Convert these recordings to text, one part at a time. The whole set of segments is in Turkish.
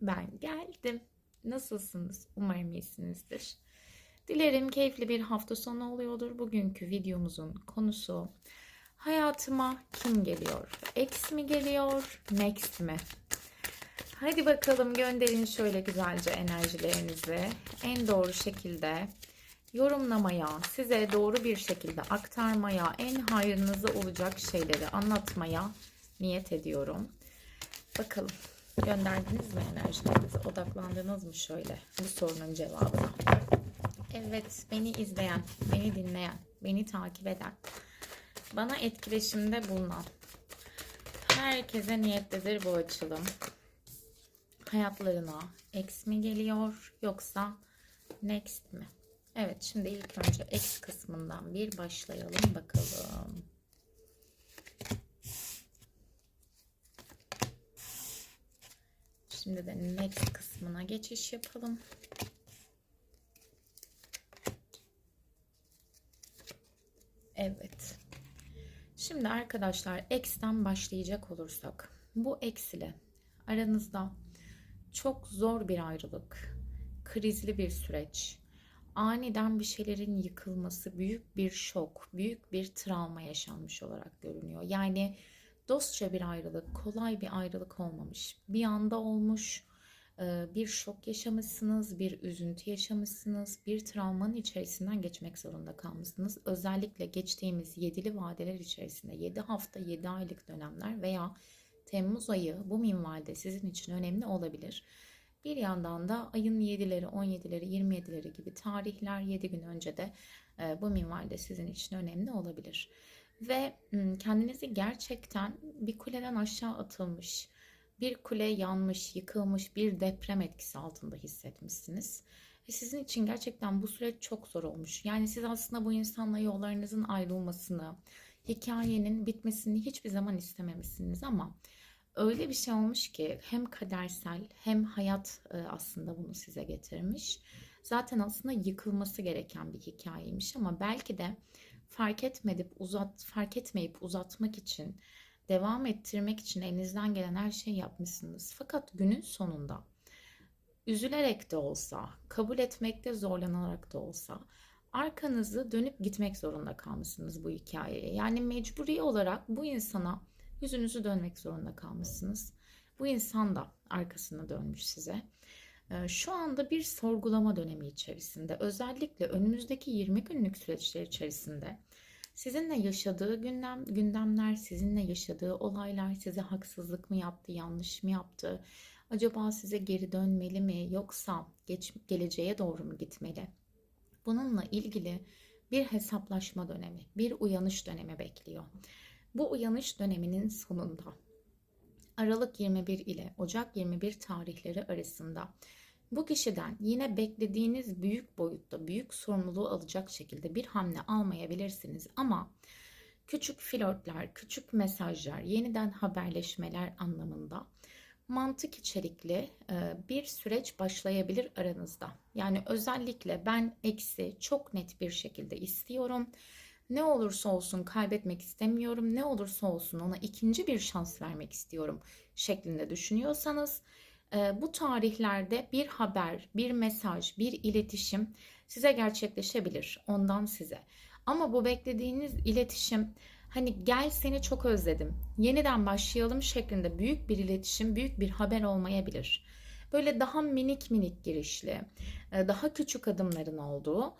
ben geldim. Nasılsınız? Umarım iyisinizdir. Dilerim keyifli bir hafta sonu oluyordur. Bugünkü videomuzun konusu hayatıma kim geliyor? Ex mi geliyor? Next mi? Hadi bakalım gönderin şöyle güzelce enerjilerinizi. En doğru şekilde yorumlamaya, size doğru bir şekilde aktarmaya, en hayrınıza olacak şeyleri anlatmaya niyet ediyorum. Bakalım gönderdiniz mi enerjilerinizi? Odaklandınız mı şöyle bu sorunun cevabına? Evet, beni izleyen, beni dinleyen, beni takip eden, bana etkileşimde bulunan herkese niyetlidir bu açılım. Hayatlarına X mi geliyor yoksa next mi? Evet, şimdi ilk önce X kısmından bir başlayalım bakalım. Şimdi de next kısmına geçiş yapalım. Evet. Şimdi arkadaşlar X'ten başlayacak olursak bu X ile aranızda çok zor bir ayrılık, krizli bir süreç, aniden bir şeylerin yıkılması, büyük bir şok, büyük bir travma yaşanmış olarak görünüyor. Yani dostça bir ayrılık, kolay bir ayrılık olmamış. Bir anda olmuş, e, bir şok yaşamışsınız, bir üzüntü yaşamışsınız, bir travmanın içerisinden geçmek zorunda kalmışsınız. Özellikle geçtiğimiz yedili vadeler içerisinde 7 hafta, 7 aylık dönemler veya Temmuz ayı bu minvalde sizin için önemli olabilir. Bir yandan da ayın 7'leri, 17'leri, 27'leri gibi tarihler 7 gün önce de e, bu minvalde sizin için önemli olabilir. Ve kendinizi gerçekten bir kuleden aşağı atılmış, bir kule yanmış, yıkılmış bir deprem etkisi altında hissetmişsiniz. Ve sizin için gerçekten bu süreç çok zor olmuş. Yani siz aslında bu insanla yollarınızın ayrılmasını, hikayenin bitmesini hiçbir zaman istememişsiniz ama öyle bir şey olmuş ki hem kadersel hem hayat e, aslında bunu size getirmiş. Zaten aslında yıkılması gereken bir hikayeymiş ama belki de fark etmedip uzat fark etmeyip uzatmak için devam ettirmek için elinizden gelen her şeyi yapmışsınız. Fakat günün sonunda üzülerek de olsa, kabul etmekte zorlanarak da olsa arkanızı dönüp gitmek zorunda kalmışsınız bu hikayeye. Yani mecburi olarak bu insana yüzünüzü dönmek zorunda kalmışsınız. Bu insan da arkasını dönmüş size. Şu anda bir sorgulama dönemi içerisinde özellikle önümüzdeki 20 günlük süreçler içerisinde sizinle yaşadığı gündem, gündemler, sizinle yaşadığı olaylar size haksızlık mı yaptı, yanlış mı yaptı? Acaba size geri dönmeli mi yoksa geç, geleceğe doğru mu gitmeli? Bununla ilgili bir hesaplaşma dönemi, bir uyanış dönemi bekliyor. Bu uyanış döneminin sonunda Aralık 21 ile Ocak 21 tarihleri arasında bu kişiden yine beklediğiniz büyük boyutta, büyük sorumluluğu alacak şekilde bir hamle almayabilirsiniz ama küçük flörtler, küçük mesajlar, yeniden haberleşmeler anlamında mantık içerikli bir süreç başlayabilir aranızda. Yani özellikle ben eksi çok net bir şekilde istiyorum. Ne olursa olsun kaybetmek istemiyorum. Ne olursa olsun ona ikinci bir şans vermek istiyorum şeklinde düşünüyorsanız bu tarihlerde bir haber, bir mesaj, bir iletişim size gerçekleşebilir ondan size. Ama bu beklediğiniz iletişim hani gel seni çok özledim, yeniden başlayalım şeklinde büyük bir iletişim, büyük bir haber olmayabilir. Böyle daha minik minik girişli, daha küçük adımların olduğu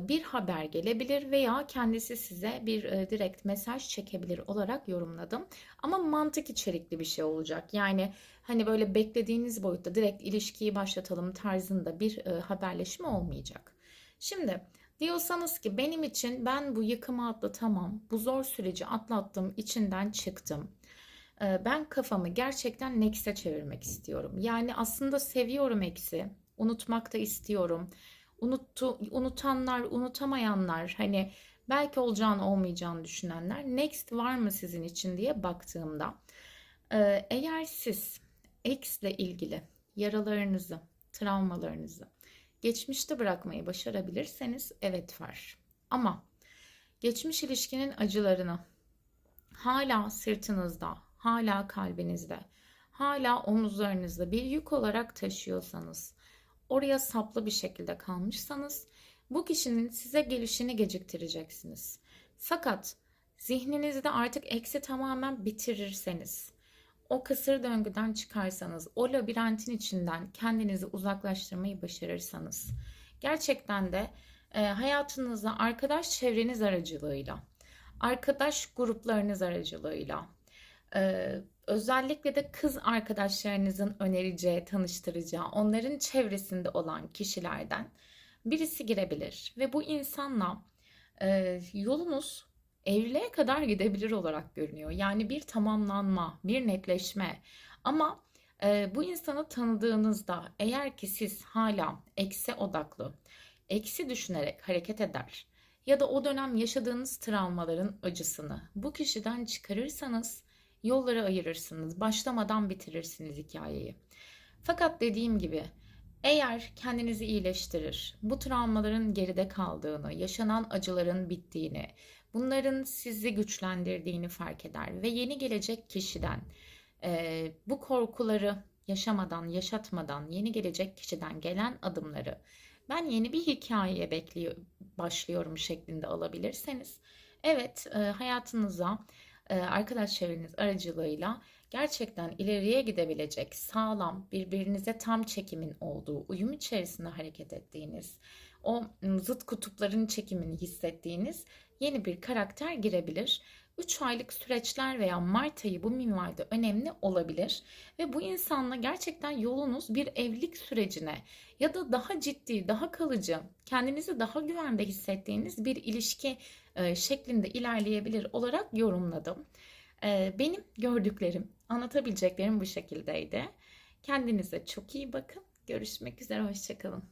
bir haber gelebilir veya kendisi size bir direkt mesaj çekebilir olarak yorumladım. Ama mantık içerikli bir şey olacak. Yani hani böyle beklediğiniz boyutta direkt ilişkiyi başlatalım tarzında bir haberleşme olmayacak. Şimdi diyorsanız ki benim için ben bu yıkımı atlatamam, bu zor süreci atlattım, içinden çıktım. Ben kafamı gerçekten next'e çevirmek istiyorum. Yani aslında seviyorum eksi, unutmak da istiyorum unuttu, unutanlar, unutamayanlar, hani belki olacağını olmayacağını düşünenler next var mı sizin için diye baktığımda e, eğer siz X ile ilgili yaralarınızı, travmalarınızı geçmişte bırakmayı başarabilirseniz evet var. Ama geçmiş ilişkinin acılarını hala sırtınızda, hala kalbinizde, hala omuzlarınızda bir yük olarak taşıyorsanız, oraya saplı bir şekilde kalmışsanız bu kişinin size gelişini geciktireceksiniz. Fakat zihninizde artık eksi tamamen bitirirseniz, o kısır döngüden çıkarsanız, o labirentin içinden kendinizi uzaklaştırmayı başarırsanız, gerçekten de e, hayatınızda arkadaş çevreniz aracılığıyla, arkadaş gruplarınız aracılığıyla, özellikle de kız arkadaşlarınızın önereceği, tanıştıracağı, onların çevresinde olan kişilerden birisi girebilir ve bu insanla e, yolunuz evliliğe kadar gidebilir olarak görünüyor. Yani bir tamamlanma, bir netleşme. Ama e, bu insanı tanıdığınızda eğer ki siz hala eksi odaklı, eksi düşünerek hareket eder ya da o dönem yaşadığınız travmaların acısını bu kişiden çıkarırsanız yolları ayırırsınız. Başlamadan bitirirsiniz hikayeyi. Fakat dediğim gibi eğer kendinizi iyileştirir, bu travmaların geride kaldığını, yaşanan acıların bittiğini, bunların sizi güçlendirdiğini fark eder ve yeni gelecek kişiden e, bu korkuları yaşamadan, yaşatmadan yeni gelecek kişiden gelen adımları ben yeni bir hikayeye bekliyor, başlıyorum şeklinde alabilirseniz evet e, hayatınıza arkadaş çevreniz aracılığıyla gerçekten ileriye gidebilecek sağlam birbirinize tam çekimin olduğu uyum içerisinde hareket ettiğiniz o zıt kutupların çekimini hissettiğiniz yeni bir karakter girebilir. 3 aylık süreçler veya Mart ayı bu minvalde önemli olabilir ve bu insanla gerçekten yolunuz bir evlilik sürecine ya da daha ciddi, daha kalıcı, kendinizi daha güvende hissettiğiniz bir ilişki e, şeklinde ilerleyebilir olarak yorumladım. E, benim gördüklerim, anlatabileceklerim bu şekildeydi. Kendinize çok iyi bakın. Görüşmek üzere, hoşçakalın.